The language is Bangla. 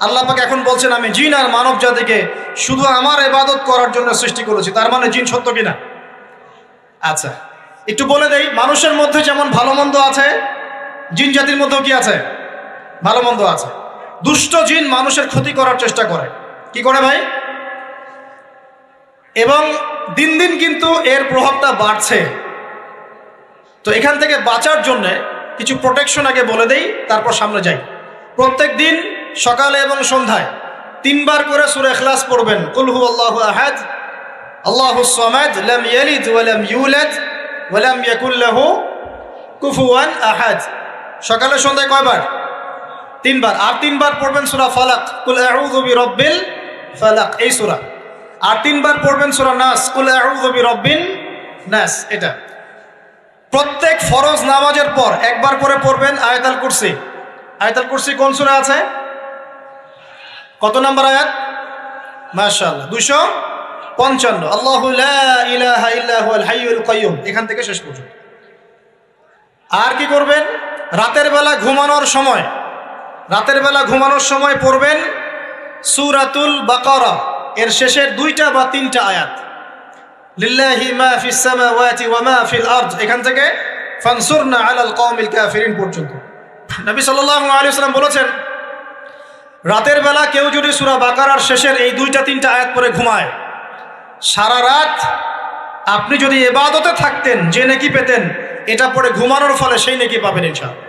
আল্লাহ পাক এখন বলছেন, আমি জিন আর মানব জাতিকে শুধু আমার ইবাদত করার জন্য সৃষ্টি করেছি, তার মানে জিন সত্য কিনা? আচ্ছা একটু বলে দেই, মানুষের মধ্যে যেমন ভালো মন্দ আছে, জিন জাতির মধ্যেও কি আছে? ভালো মন্দ আছে। দুষ্ট জিন মানুষের ক্ষতি করার চেষ্টা করে। কি করে ভাই? এবং দিন দিন কিন্তু এর প্রভাবটা বাড়ছে। তো এখান থেকে বাঁচার জন্যে কিছু প্রোটেকশন আগে বলে দেই, তারপর সামনে যাই। প্রত্যেক দিন সকালে এবং সন্ধ্যায় তিনবার করে সুরে এখলাস পড়বেন। কুলহু আল্লাহ আহাদ, আল্লাহ সামাদ, লাম কুফুয়ান আহাদ। সকালে সন্ধ্যায় কয়বার? তিনবার। আর তিনবার পড়বেন সূরা ফালাক। কুল আউযু বিরাব্বিল ফালাক, এই সুরা। আর তিনবার পড়বেন সূরা নাস। কুল আউযু বিরাব্বিন নাস, এটা। প্রত্যেক ফরজ নামাজের পর একবার করে পড়বেন আয়াতাল কুরসি। আয়াতাল কুরসি কোন সূরা আছে? কত নাম্বার আয়াত? মাশাআল্লাহ। দুশো পঞ্চান্ন। আল্লাহ এখান থেকে শেষ পর্যন্ত। আর কি করবেন? রাতের বেলা ঘুমানোর সময়। রাতের বেলা ঘুমানোর সময় পড়বেন সুরাতুল বাকারা। এর শেষের দুইটা বা তিনটা আয়াত। লিল্লাহি ওয়া এখান থেকে পর্যন্ত। বলেছেন রাতের বেলা কেউ যদি সুরা বাকারার শেষের এই দুইটা, তিনটা আয়াত পরে ঘুমায়, সারা রাত আপনি যদি এবাদতে থাকতেন, যে নেকি পেতেন, এটা পরে ঘুমানোর ফলে সেই নেকি পাবেন ইনশাআল্লাহ।